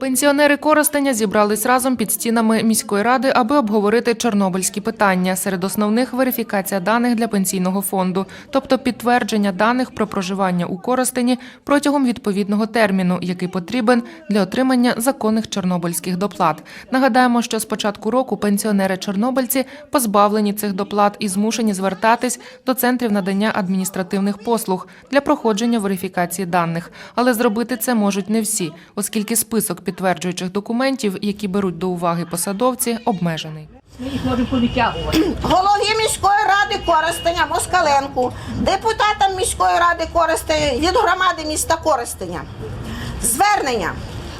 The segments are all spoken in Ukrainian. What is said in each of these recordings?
Пенсіонери Коростеня зібрались разом під стінами міської ради, аби обговорити чорнобильські питання. Серед основних верифікація даних для пенсійного фонду, тобто підтвердження даних про проживання у Коростені протягом відповідного терміну, який потрібен для отримання законних чорнобильських доплат. Нагадаємо, що з початку року пенсіонери-чорнобильці позбавлені цих доплат і змушені звертатись до центрів надання адміністративних послуг для проходження верифікації даних. Але зробити це можуть не всі, оскільки список підтверджуючих документів, які беруть до уваги посадовці, обмежений. Ми їх можемо повитягувати. голові міської ради Коростеня Москаленку, депутатам міської ради Коростеня від громади міста Коростеня. Звернення.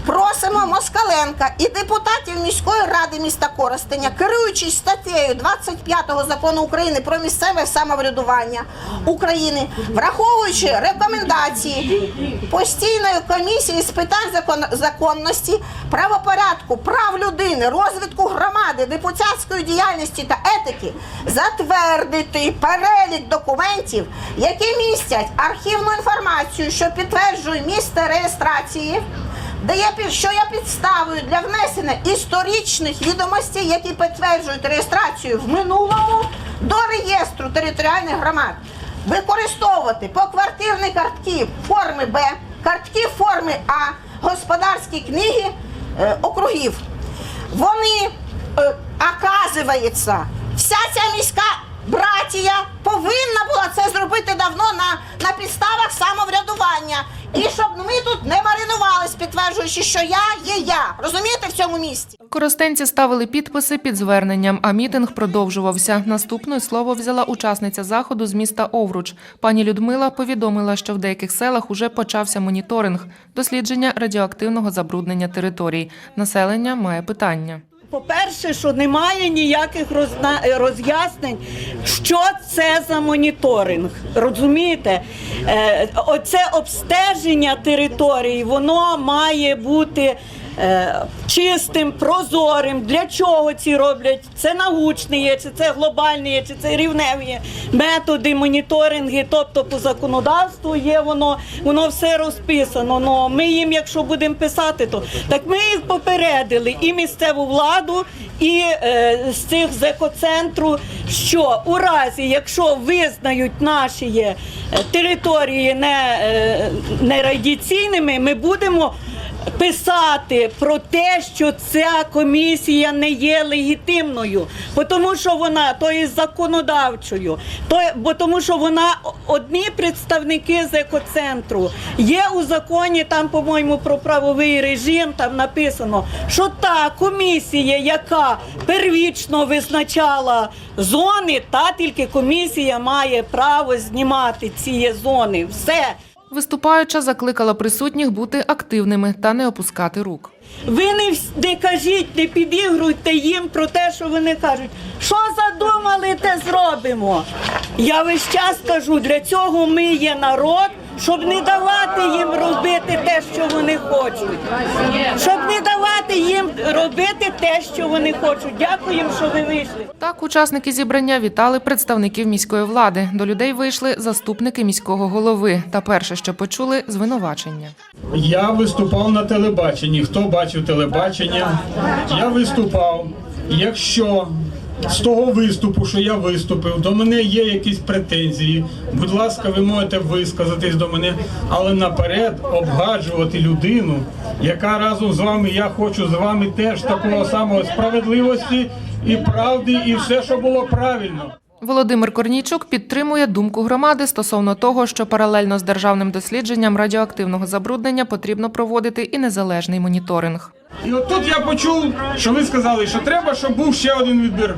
Просимо Москаленка і депутатів міської ради міста Коростеня, керуючись статтею 25 закону України про місцеве самоврядування України, враховуючи рекомендації постійної комісії з питань закон- законності, правопорядку, прав людини, розвитку громади, депутатської діяльності та етики, затвердити перелік документів, які містять архівну інформацію, що підтверджує місце реєстрації я що я підставою для внесення історичних відомостей, які підтверджують реєстрацію в минулому до реєстру територіальних громад, використовувати поквартирні картки форми Б, картки форми А, господарські книги е, округів. Вони, е, вся ця міська братія повинна була це зробити давно на, на підставах самоврядування. І щоб ми тут не маринувались, підтверджуючи, що я є я. Розумієте, в цьому місті? Коростенці ставили підписи під зверненням, а мітинг продовжувався. Наступною слово взяла учасниця заходу з міста Овруч. Пані Людмила повідомила, що в деяких селах уже почався моніторинг дослідження радіоактивного забруднення територій. Населення має питання. По-перше, що немає ніяких розна- роз'яснень, що це за моніторинг. Розумієте? Е, оце обстеження території, воно має бути. Е, Чистим, прозорим, для чого ці роблять? Це научні є, чи це глобальні є, чи це рівневі методи, моніторинги, тобто по законодавству є воно, воно все розписано. Ну ми їм, якщо будемо писати, то так ми їх попередили і місцеву владу, і е, з цих з екоцентру, що у разі, якщо визнають наші е, території не, е, нерадіційними, ми будемо писати про те, що ця комісія не є легітимною, бо тому що вона то є законодавчою, то бо тому, що вона одні представники з екоцентру. Є у законі там, по-моєму, про правовий режим. Там написано, що та комісія, яка первічно визначала зони, та тільки комісія має право знімати ці зони. Все. Виступаюча закликала присутніх бути активними та не опускати рук. Ви не, не кажіть, не підігруйте їм про те, що вони кажуть. Що задумали, те зробимо. Я весь час кажу, для цього ми є народ, щоб не давати їм робити те, що вони хочуть. Щоб не давати їм робити те, що вони хочуть. Дякую, їм, що ви вийшли. Так, учасники зібрання вітали представників міської влади. До людей вийшли заступники міського голови. Та перше, що почули, звинувачення. Я виступав на телебаченні. Хто бачив телебачення? Я виступав. Якщо з того виступу, що я виступив, до мене є якісь претензії. Будь ласка, ви можете висказатись до мене, але наперед обгаджувати людину, яка разом з вами, я хочу з вами теж такого самого справедливості і правди, і все, що було правильно. Володимир Корнійчук підтримує думку громади стосовно того, що паралельно з державним дослідженням радіоактивного забруднення потрібно проводити і незалежний моніторинг. І от тут я почув, що ви сказали, що треба, щоб був ще один відбір.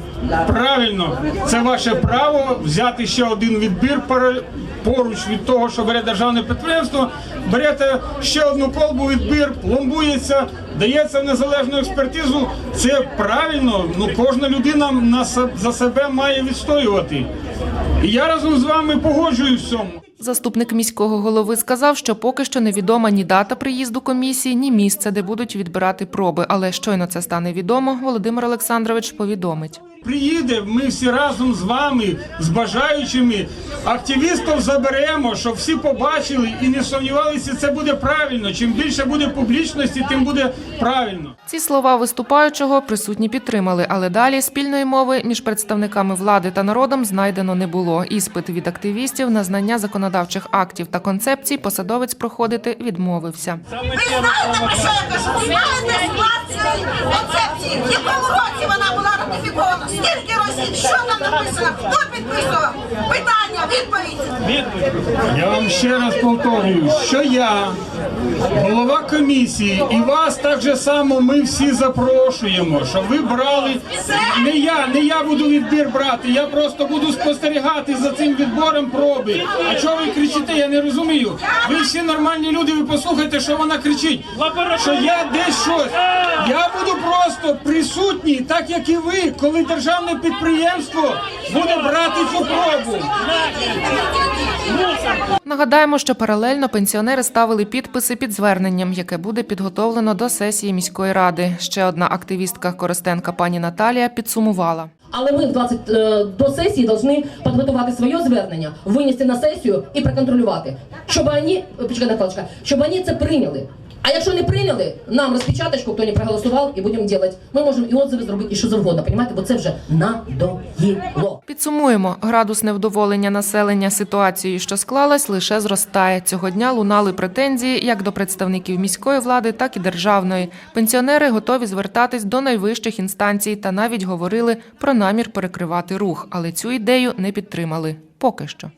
Правильно, це ваше право взяти ще один відбір поруч від того, що бере державне підприємство. Берете ще одну колбу відбір, пломбується, дається в незалежну експертизу. Це правильно. Ну кожна людина на за себе має відстоювати. І я разом з вами погоджуюсь в цьому. Заступник міського голови сказав, що поки що невідома ні дата приїзду комісії, ні місце, де будуть відбирати проби. Але щойно це стане відомо, Володимир Олександрович повідомить. Приїде, ми всі разом з вами, з бажаючими активістів заберемо, щоб всі побачили і не сумнівалися, це буде правильно. Чим більше буде публічності, тим буде правильно. Ці слова виступаючого присутні підтримали, але далі спільної мови між представниками влади та народом знайдено не було. Іспит від активістів на знання законодавчих актів та концепцій посадовець проходити відмовився. Ви знаєте, про що я кажу? Знаєте склад концепції? В якому році вона була ратифікована? Скільки разів? Що там написано? Хто підписував? Питання, відповідь. Я вам ще раз повторюю, що я, голова комісії, і вас так же само ми всі запрошуємо, щоб ви брали. Не я, не я буду відбір брати, я просто буду спостерігати за цим відбором проби. А чого ви кричите? Я не розумію. Ви всі нормальні люди, ви послухайте, що вона кричить. Що я десь щось. Я буду просто присутній, так як і ви, коли державне підприємство буде брати цю пробу. Нагадаємо, що паралельно пенсіонери ставили підписи під зверненням, яке буде підготовлено до сесії міської ради. Ще одна активістка Коростенка пані Наталія підсумувала. Але ми в 20 е, до сесії повинні підготувати своє звернення, винести на сесію і проконтролювати, щоб вони, почекай, Наталочка, щоб вони це прийняли. А якщо не прийняли, нам розпечаточку, хто не проголосував, і будемо робити. Ми можемо і отзиви зробити, і що завгодно, понімаєте? Бо це вже надоїло. Підсумуємо, градус невдоволення населення ситуацією, що склалась, лише зростає. Цього дня лунали претензії як до представників міської влади, так і державної. Пенсіонери готові звертатись до найвищих інстанцій та навіть говорили про намір перекривати рух, але цю ідею не підтримали. Поки що.